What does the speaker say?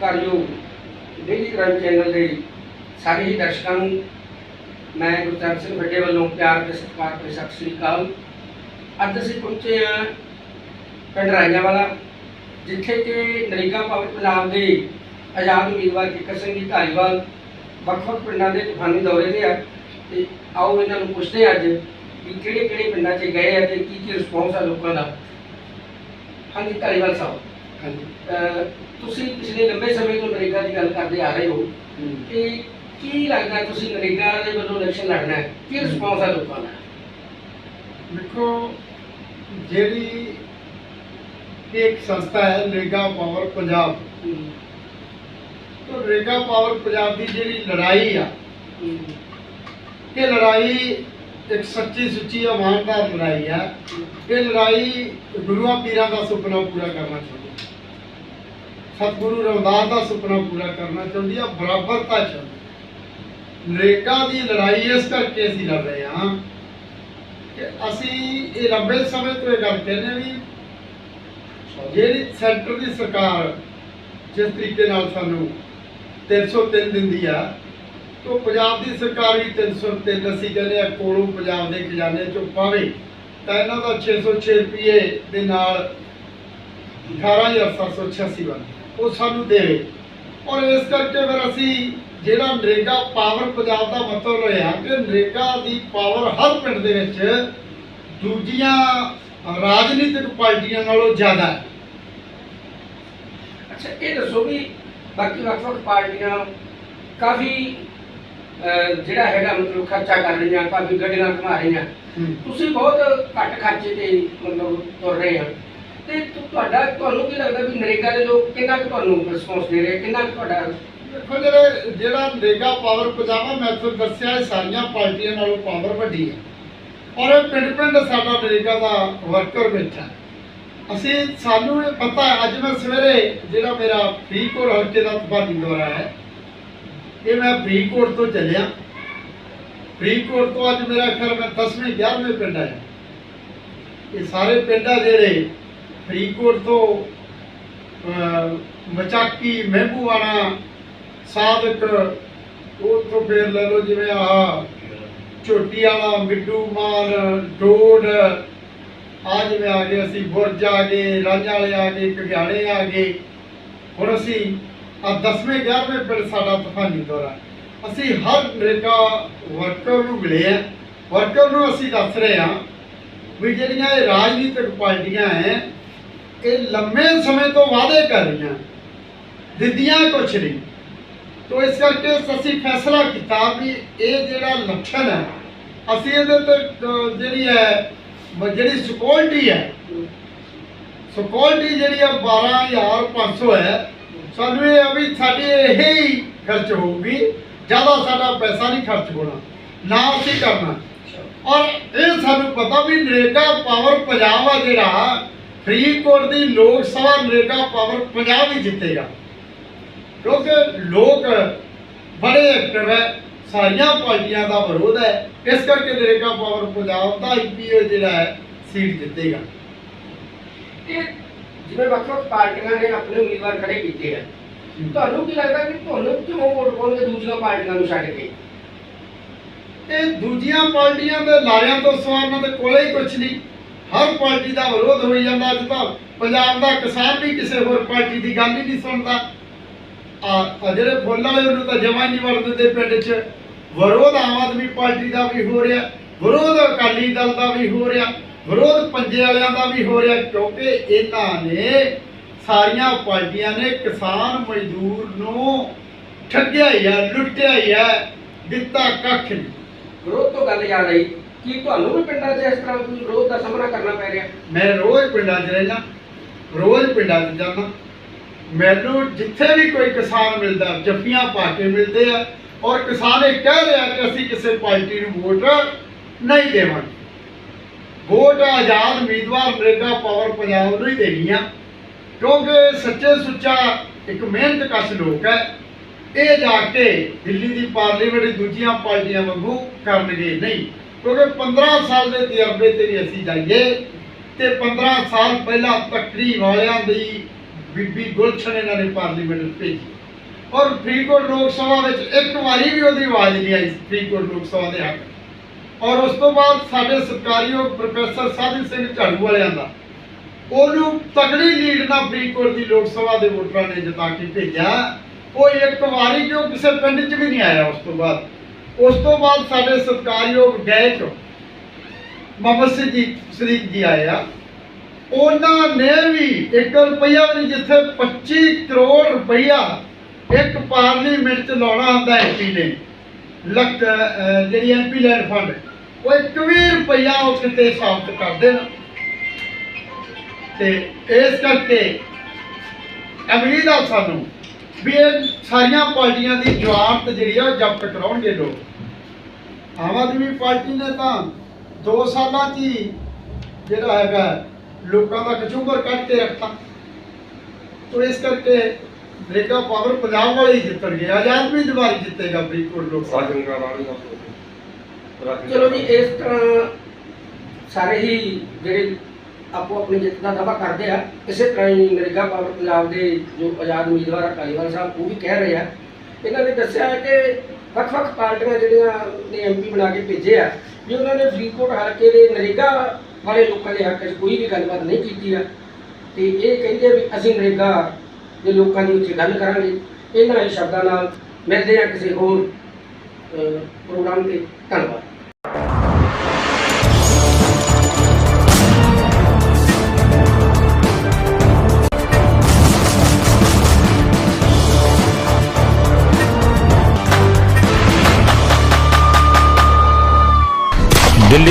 ਸਤਿਕਾਰਯੋਗ daily crime channel ਦੇ ਸਾਰੇ ਹੀ ਦਰਸ਼ਕਾਂ ਨੂੰ ਮੈਂ ਗੁਰਚਰਨ ਸਿੰਘ ਵੱਡੇ ਵੱਲੋਂ ਪਿਆਰ ਤੇ ਸਤਿਕਾਰ ਤੇ ਸਤਿ ਸ੍ਰੀ ਅਕਾਲ। ਅੱਜ ਅਸੀਂ ਪਹੁੰਚੇ ਹਾਂ ਪਿੰਡ ਰਾਜਾਵਾਲਾ ਜਿੱਥੇ ਕਿ ਨਰੇਗਾ ਪਾਵਰ ਪੰਜਾਬ ਦੇ ਆਜ਼ਾਦ ਉਮੀਦਵਾਰ ਕਿੱਕਰ ਸਿੰਘ ਜੀ ਧਾਰੀਵਾਲ ਵੱਖ-ਵੱਖ ਪਿੰਡਾਂ ਦੇ ਤੂਫਾਨੀ ਦੌਰੇ ਤੇ ਆ। ਤੇ ਆਓ ਇਹਨਾਂ ਨੂੰ ਪੁੱਛਦੇ ਹਾਂ ਅੱਜ ਕਿ ਕਿਹੜੇ ਕਿਹੜੇ ਪਿੰਡਾਂ 'ਚ ਗਏ ਆ ਤੇ ਕੀ ਕੀ ਰਿਸਪੌਂਸ ਆ ਲੋਕਾਂ ਦਾ। ਹਾਂਜੀ ਧਾਰੀਵਾਲ ਸਾਹਿਬ। ਹਾਂਜੀ। ਤੁਸੀਂ ਪਿਛਲੇ ਲੰਬੇ ਸਮੇਂ ਤੋਂ ਨਰੇਗਾ ਦੀ ਗੱਲ ਕਰਦੇ ਆ ਰਹੇ ਹੋ ਕਿ ਕੀ ਲੱਗਦਾ ਤੁਸੀਂ ਨਰੇਗਾ ਦੇ ਵੱਲੋਂ ਇਲੈਕਸ਼ਨ ਲੜਨਾ ਹੈ? ਕੀ ਰਿਸਪੌਂਸ ਹੈ ਲੋਕਾਂ ਦਾ? ਦੇਖੋ ਜਿਹੜੀ ਇੱਕ ਸੰਸਥਾ ਹੈ ਨਰੇਗਾ ਪਾਵਰ ਪੰਜਾਬ। ਤੋਂ ਨਰੇਗਾ ਪਾਵਰ ਪੰਜਾਬ ਦੀ ਜਿਹੜੀ ਲੜਾਈ ਆ ਇਹ ਲੜਾਈ ਇੱਕ ਸੱਚੀ ਸੁੱਚੀ ਇਮਾਨਦਾਰ ਲੜਾਈ ਆ ਇਹ ਲੜਾਈ ਗੁਰੂਆਂ ਪੀਰਾਂ ਦਾ ਸੁਪਨਾ ਪੂਰਾ ਕਰਨਾ ਚਾਹੁੰਦੀ ਸਤਿਗੁਰੂ ਰਵਿਦਾਸ ਦਾ ਸੁਪਨਾ ਪੂਰਾ ਕਰਨਾ ਚਾਹੁੰਦੀ ਆ ਬਰਾਬਰਤਾ ਚਾਹੁੰਦੀ ਨਰੇਗਾ ਦੀ ਲੜਾਈ ਇਸ ਕਰਕੇ ਅਸੀਂ ਲੜ ਰਹੇ ਹਾਂ ਕਿ ਅਸੀਂ ਇਹ ਲੰਬੇ ਸਮੇਂ ਤੋਂ ਇਹ ਗੱਲ ਕਹਿੰਦੇ ਵੀ ਜਿਹੜੀ ਸੈਂਟਰ ਦੀ ਸਰਕਾਰ ਜਿਸ ਤਰੀਕੇ ਨਾਲ ਸਾਨੂੰ 303 ਦਿੰਦੀ ਆ ਤੋਂ ਪੰਜਾਬ ਦੀ ਸਰਕਾਰ ਵੀ 303 ਅਸੀਂ ਕਹਿੰਦੇ ਆ ਕੋਲੋਂ ਪੰਜਾਬ ਦੇ ਖਜ਼ਾਨੇ ਚੋਂ ਪਾਵੇ, ਤਾਂ ਇਹਨਾਂ ਦਾ 606 ਰੁਪਏ ਦੇ ਨਾਲ 18786 ਬਣ ਉਹ ਸਾਨੂੰ ਦੇਵੇ। ਔਰ ਇਸ ਕਰਕੇ ਫਿਰ ਅਸੀਂ ਜਿਹੜਾ ਨਰੇਗਾ ਪਾਵਰ ਪੰਜਾਬ ਦਾ ਮਤਲਬ ਰਿਹਾ ਕਿ ਨਰੇਗਾ ਦੀ ਪਾਵਰ ਹਰ ਪਿੰਡ ਦੇ ਵਿੱਚ ਦੂਜੀਆਂ ਰਾਜਨੀਤਿਕ ਪਾਰਟੀਆਂ ਨਾਲੋਂ ਜ਼ਿਆਦਾ ਹੈ। ਅੱਛਾ ਇਹ ਦੱਸੋ ਵੀ ਬਾਕੀ ਵੱਖ-ਵੱਖ ਪਾਰਟੀਆਂ ਕਾਫੀ ਜਿਹੜਾ ਹੈਗਾ ਮਤਲਬ ਖਰਚਾ ਕਰ ਰਹੀਆਂ ਕਾਫੀ ਗੱਡੀਆਂ ਘੁਮਾ ਰਹੀਆਂ। ਤੁਸੀਂ ਬਹੁਤ ਘੱਟ ਖਰਚੇ ਤੇ ਮਤਲਬ ਤੁਰ ਰਹੇ ਆ ਤੇ ਤੁਹਾਡਾ ਤੁਹਾਨੂੰ ਕੀ ਲੱਗਦਾ ਵੀ ਨਰੇਗਾ ਦੇ ਲੋਕ ਕਿੰਨਾ ਕੁ ਤੁਹਾਨੂੰ ਰਿਸਪੌਂਸ ਦੇ ਰਹੇ? ਕਿੰਨਾ ਕੁ ਤੁਹਾਡਾ ਦੇਖੋ ਜਿਹੜੇ, ਜਿਹੜਾ ਨਰੇਗਾ ਪਾਵਰ ਪੰਜਾਬ ਮੈਂ ਤੁਹਾਨੂੰ ਦੱਸਿਆ ਇਹ ਸਾਰੀਆਂ ਪਾਰਟੀਆਂ ਨਾਲੋਂ ਪਾਵਰ ਵੱਡੀ ਹੈ ਔਰ ਇਹ ਪਿੰਡ ਪਿੰਡ ਸਾਡਾ ਨਰੇਗਾ ਦਾ ਵਰਕਰ ਬੈਠਾ ਅਸੀਂ, ਸਾਨੂੰ ਇਹ ਪਤਾ ਅੱਜ ਮੈਂ ਸਵੇਰੇ ਜਿਹੜਾ ਮੇਰਾ ਫਰੀਦਕੋਟ ਹਲਕੇ ਦਾ ਤਬਾਦੀ ਦੌਰਾ ਹੈ, ਇਹ ਮੈਂ ਫਰੀਦਕੋਟ ਤੋਂ ਚੱਲਿਆ। ਫਰੀਦਕੋਟ ਤੋਂ ਅੱਜ ਮੇਰਾ ਖਿਆਲ ਮੈਂ 10ਵੇਂ 11ਵੇਂ ਪਿੰਡ ਆਇਆ। ਇਹ ਸਾਰੇ ਪਿੰਡਾਂ ਆ ਜਿਹੜੇ ਫਰੀਦਕੋਟ ਤੋਂ ਅਹ, ਮਚਾਕੀ ਮਹਿਬੂਵਾਣਾ ਸਾਦਕ ਉਹ ਤੋਂ ਫੇਰ ਲੈ ਲਓ ਜਿਵੇਂ ਆਹ ਝੋਟੀ ਵਾਲਾ ਮਿੱਡੂ ਮਾਨ ਡੋਡ ਆ ਜਿਵੇਂ ਆ ਗਏ ਅਸੀਂ ਬੁਰਜ ਆ ਗਏ ਰਾਂਝਾ ਵਾਲੇ ਆ ਗਏ ਕਗਿਆੜੇ ਆ ਗਏ। ਹੁਣ ਅਸੀਂ ਆ 10ਵੇਂ 11ਵੇਂ ਪਿੰਡ ਸਾਡਾ ਤੂਫਾਨੀ ਦੌਰਾ। ਅਸੀਂ ਹਰ ਨਰੇਗਾ ਵਰਕਰ ਨੂੰ ਮਿਲੇ ਆ। ਵਰਕਰ ਨੂੰ ਅਸੀਂ ਦੱਸ ਰਹੇ ਹਾਂ ਵੀ ਜਿਹੜੀਆਂ ਇਹ ਰਾਜਨੀਤਿਕ ਪਾਰਟੀਆਂ ਹੈ ਇਹ ਲੰਮੇ ਸਮੇਂ ਤੋਂ ਵਾਅਦੇ ਕਰ ਰਹੀਆਂ। ਦਿੱਦੀਆਂ ਕੁਛ ਨਹੀਂ। ਤੋ ਇਸ ਕਰਕੇ ਅਸੀਂ ਫੈਸਲਾ ਕੀਤਾ ਵੀ ਇਹ ਜਿਹੜਾ ਲੱਛਣ ਹੈ ਅਸੀਂ ਇਹਦੇ ਤੇ ਜਿਹੜੀ ਹੈ ਜਿਹੜੀ ਸਿਕਿਉਰਿਟੀ ਹੈ ਸਿਕਿਉਰਿਟੀ ਜਿਹੜੀ ਆ 12500 ਹੈ ਸਾਨੂੰ ਇਹ ਆ ਵੀ ਸਾਡੀ ਇਹ ਹੀ ਖਰਚ ਹੋਊਗੀ ਜ਼ਿਆਦਾ ਸਾਡਾ ਪੈਸਾ ਨਹੀਂ ਖਰਚ ਹੋਣਾ। ਨਾ ਅਸੀਂ ਕਰਨਾ। ਔਰ ਇਹ ਸਾਨੂੰ ਪਤਾ ਵੀ ਨਰੇਗਾ ਪਾਵਰ ਪੰਜਾਬ ਆ ਜਿਹੜਾ ਫਰੀਦਕੋਟ ਦੀ ਲੋਕ ਸਭਾ ਨਰੇਗਾ ਪਾਵਰ ਪੰਜਾਬ ਹੀ ਜਿੱਤੇਗਾ। ਕਿਉਂਕਿ ਲੋਕ ਬੜੇ ਐਕਟਿਵ ਹੈ ਸਾਰੀਆਂ ਪਾਰਟੀਆਂ ਦਾ ਵਿਰੋਧ ਹੈ। ਇਸ ਕਰਕੇ ਨਰੇਗਾ ਪਾਵਰ ਪੰਜਾਬ ਦਾ ਆਈਪੀਓ ਜਿਹੜਾ ਹੈ ਸੀਟ ਜਿੱਤੇਗਾ। ਇਹ ਜਿਵੇਂ ਵੱਖ-ਵੱਖ ਪਾਰਟੀਆਂ ਨੇ ਆਪਣੇ ਉਮੀਦਵਾਰ ਖੜੇ ਕੀਤੇ ਆ ਤੁਹਾਨੂੰ ਕੀ ਲੱਗਦਾ ਕਿ ਤੁਹਾਨੂੰ ਕਿਉਂ ਵੋਟ ਪਾਉਣਗੇ ਦੂਜੀਆਂ ਪਾਰਟੀਆਂ ਨੂੰ ਛੱਡ ਕੇ? ਇਹ ਦੂਜੀਆਂ ਪਾਰਟੀਆਂ ਦੇ ਲਾਰਿਆਂ ਤੋਂ ਸਵਾ ਉਹਨਾਂ ਦੇ ਕੋਲੇ ਹੀ ਕੁਛ ਨਹੀਂ। ਹਰ ਪਾਰਟੀ ਦਾ ਵਿਰੋਧ ਹੋਈ ਜਾਂਦਾ ਅੱਜ ਤਾਂ। ਪੰਜਾਬ ਦਾ ਕਿਸਾਨ ਵੀ ਕਿਸੇ ਹੋਰ ਪਾਰਟੀ ਦੀ ਗੱਲ ਹੀ ਨਹੀਂ ਸੁਣਦਾ। ਆ ਜਿਹੜੇ ਫੁੱਲ ਵਾਲੇ ਉਹਨੂੰ ਤਾਂ ਜਮਾ ਨਹੀਂ ਵੜ ਦਿੰਦੇ ਪਿੰਡ 'ਚ। ਵਿਰੋਧ ਆਮ ਆਦਮੀ ਪਾਰਟੀ ਦਾ ਵੀ ਹੋ ਰਿਹਾ। ਵਿਰੋਧ ਅਕਾਲੀ ਦਲ ਦਾ ਵੀ ਹੋ ਰਿਹਾ। ਵਿਰੋਧ ਪੰਜੇ ਵਾਲਿਆਂ ਦਾ ਵੀ ਹੋ ਰਿਹਾ ਕਿਉਂਕਿ ਇਹਨਾਂ ਨੇ ਸਾਰੀਆਂ ਪਾਰਟੀਆਂ ਨੇ ਕਿਸਾਨ ਮਜ਼ਦੂਰ ਨੂੰ ਠੱਗਿਆ ਹੀ ਆ ਲੁੱਟਿਆ ਹੀ ਆ ਦਿੱਤਾ ਕੱਖ ਨਹੀਂ। ਵਿਰੋਧ ਤੋਂ ਗੱਲ ਯਾਦ ਆਈ। ਕੀ ਤੁਹਾਨੂੰ ਵੀ ਪਿੰਡਾਂ 'ਚ ਇਸ ਤਰ੍ਹਾਂ ਕੋਈ ਵਿਰੋਧ ਦਾ ਸਾਹਮਣਾ ਕਰਨਾ ਪੈ ਰਿਹਾ? ਮੈਂ ਰੋਜ਼ ਪਿੰਡਾਂ 'ਚ ਰਹਿਣਾ ਰੋਜ਼ ਪਿੰਡਾਂ 'ਚ ਜਾਂਦਾ। ਮੈਨੂੰ ਜਿੱਥੇ ਵੀ ਕੋਈ ਕਿਸਾਨ ਮਿਲਦਾ, ਜੱਫੀਆਂ ਪਾ ਕੇ ਮਿਲਦੇ ਆ, ਔਰ ਕਿਸਾਨ ਇਹ ਕਹਿ ਰਿਹਾ ਕਿ ਅਸੀਂ ਕਿਸੇ ਪਾਰਟੀ ਨੂੰ ਵੋਟ ਨਹੀਂ ਦੇਵਾਂਗੇ। ਵੋਟ ਆਜ਼ਾਦ ਉਮੀਦਵਾਰ ਨਰੇਗਾ ਪਾਵਰ ਪੰਜਾਬ ਨੂੰ ਹੀ ਦੇਣੀ ਆ, ਕਿਉਂਕਿ ਸੱਚੇ ਸੁੱਚਾ ਇੱਕ ਮਿਹਨਤਕਸ਼ ਲੋਕ ਹੈ। ਇਹ ਜਾ ਕੇ ਦਿੱਲੀ ਦੀ ਪਾਰਲੀਮੈਂਟ ਦੂਜੀਆਂ ਪਾਰਟੀਆਂ ਵਾਂਗੂ ਕਰਨਗੇ, ਨਹੀਂ। ਕਿਉਂਕਿ 15 ਸਾਲ ਦੇ ਤਜਰਬੇ ਤੇ ਵੀ ਅਸੀਂ ਜਾਈਏ ਤੇ 15 ਸਾਲ ਪਹਿਲਾਂ ਤੱਕੜੀ ਵਾਲਿਆਂ ਦੀ ਬੀਬੀ ਗੁਲਸ਼ਨ ਇਹਨਾਂ ਨੇ ਪਾਰਲੀਮੈਂਟ ਵਿੱਚ ਭੇਜੀ। ਔਰ ਫਰੀਦਕੋਟ ਲੋਕ ਸਭਾ ਵਿੱਚ ਇੱਕ ਵਾਰੀ ਵੀ ਉਹਦੀ ਆਵਾਜ਼ ਨਹੀਂ ਆਈ ਫਰੀਦਕੋਟ ਲੋਕ ਸਭਾ ਦੇ ਹੱਕ। ਔਰ ਉਸ ਤੋਂ ਬਾਅਦ ਸਾਡੇ ਸਤਿਕਾਰਯੋਗ ਪ੍ਰੋਫੈਸਰ ਸਾਧੂ ਸਿੰਘ ਝਾੜੂ ਵਾਲਿਆਂ ਦਾ, ਉਹਨੂੰ ਤਗੜੀ ਲੀਡ ਨਾਲ ਫਰੀਦਕੋਟ ਦੀ ਲੋਕ ਸਭਾ ਦੇ ਵੋਟਰਾਂ ਨੇ ਜਿਤਾ ਕੇ ਭੇਜਿਆ। ਉਹ ਇੱਕ ਵਾਰੀ ਕਿਉਂ ਕਿਸੇ ਪਿੰਡ 'ਚ ਵੀ ਨਹੀਂ ਆਇਆ ਉਸ ਤੋਂ ਬਾਅਦ? ਉਸ ਤੋਂ ਬਾਅਦ ਸਾਡੇ ਸਤਿਕਾਰਯੋਗ ਗਾਇਕ ਮੁਹੰਮਦ ਸਦੀਕ ਸਦੀਕ ਜੀ ਆਏ ਆ। ਉਹਨਾਂ ਨੇ ਵੀ 1 ਰੁਪਈਆ ਵੀ ਜਿੱਥੇ 25 ਕਰੋੜ ਰੁਪਈਆ ਇੱਕ ਪਾਰਲੀਮੈਂਟ 'ਚ ਲਾਉਣਾ ਹੁੰਦਾ ਐਮਪੀ ਨੇ। ਲੱਖ ਅਹ, ਜਿਹੜੀ ਐਮਪੀ ਲੈਂਡ ਫੰਡ ਉਹ ਇੱਕ ਵੀ ਰੁਪਈਆ ਉਹ ਕਿਤੇ ਸਾਬਤ ਕਰ ਦੇਣ। ਤੇ ਇਸ ਕਰਕੇ ਉਮੀਦ ਆ ਸਾਨੂੰ ਵੀ ਇਹ ਸਾਰੀਆਂ ਪਾਰਟੀਆਂ ਦੀ ਜਵਾਨਤ ਜਿਹੜੀ ਆ ਜ਼ਬਤ ਕਰਾਉਣਗੇ ਲੋਕ। ਆਮ ਆਦਮੀ ਪਾਰਟੀ ਨੇ ਤਾਂ 2 ਸਾਲਾਂ 'ਚ ਹੀ ਜਿਹੜਾ ਹੈਗਾ ਲੋਕਾਂ ਦਾ ਕਚੂੰਬਰ ਕੱਢ ਕੇ ਰੱਖਤਾ। ਤੋ ਇਸ ਕਰਕੇ ਰੇਗਾ ਪਾਵਰ ਪੰਜਾਬ ਵਾਲੇ ਹੀ ਜਿੱਤਣਗੇ ਆਜ਼ਾਦ ਵੀ ਦੁਬਾਰਾ ਜਿੱਤੇਗਾ ਫਰੀਦਕੋਟ ਲੋਕ ਸਭਾ। ਰਾਜਨ ਗਾਵਾਲੀ ਦਾ ਚਲੋ ਜੀ ਇਸ ਤਰ੍ਹਾਂ ਸਾਰੇ ਹੀ ਜਿਹੜੇ ਆਪੋ ਆਪਣੀ ਜਿੱਤ ਦਾ ਦਾਅਵਾ ਕਰਦੇ ਆ। ਇਸੇ ਤਰ੍ਹਾਂ ਹੀ ਨਰੇਗਾ ਪਾਵਰ ਪੰਜਾਬ ਦੇ ਜੋ ਆਜ਼ਾਦ ਉਮੀਦਵਾਰ ਅਕਾਲੀਵਾਲ ਸਾਹਿਬ, ਉਹ ਵੀ ਕਹਿ ਰਹੇ ਆ। ਇਹਨਾਂ ਨੇ ਦੱਸਿਆ ਹੈ ਕਿ ਵੱਖ-ਵੱਖ ਪਾਰਟੀਆਂ ਜਿਹੜੀਆਂ ਨੇ ਐਮਪੀ ਬਣਾ ਕੇ ਭੇਜੇ ਆ, ਵੀ ਉਹਨਾਂ ਨੇ ਫਰੀਦਕੋਟ ਹਲਕੇ ਦੇ ਨਰੇਗਾ ਵਾਲੇ ਲੋਕਾਂ ਦੇ ਹੱਕ 'ਚ ਕੋਈ ਵੀ ਗੱਲਬਾਤ ਨਹੀਂ ਕੀਤੀ ਆ। ਤੇ ਇਹ ਕਹਿੰਦੇ ਆ ਵੀ ਅਸੀਂ ਨਰੇਗਾ ਦੇ ਲੋਕਾਂ ਦੀ ਉੱਥੇ ਗੱਲ ਕਰਾਂਗੇ। ਇਹਨਾਂ ਸ਼ਬਦਾਂ ਨਾਲ ਮਿਲਦੇ ਆ ਕਿਸੇ ਹੋਰ ਪ੍ਰੋਗਰਾਮ ਤੇ। ਧੰਨਵਾਦ।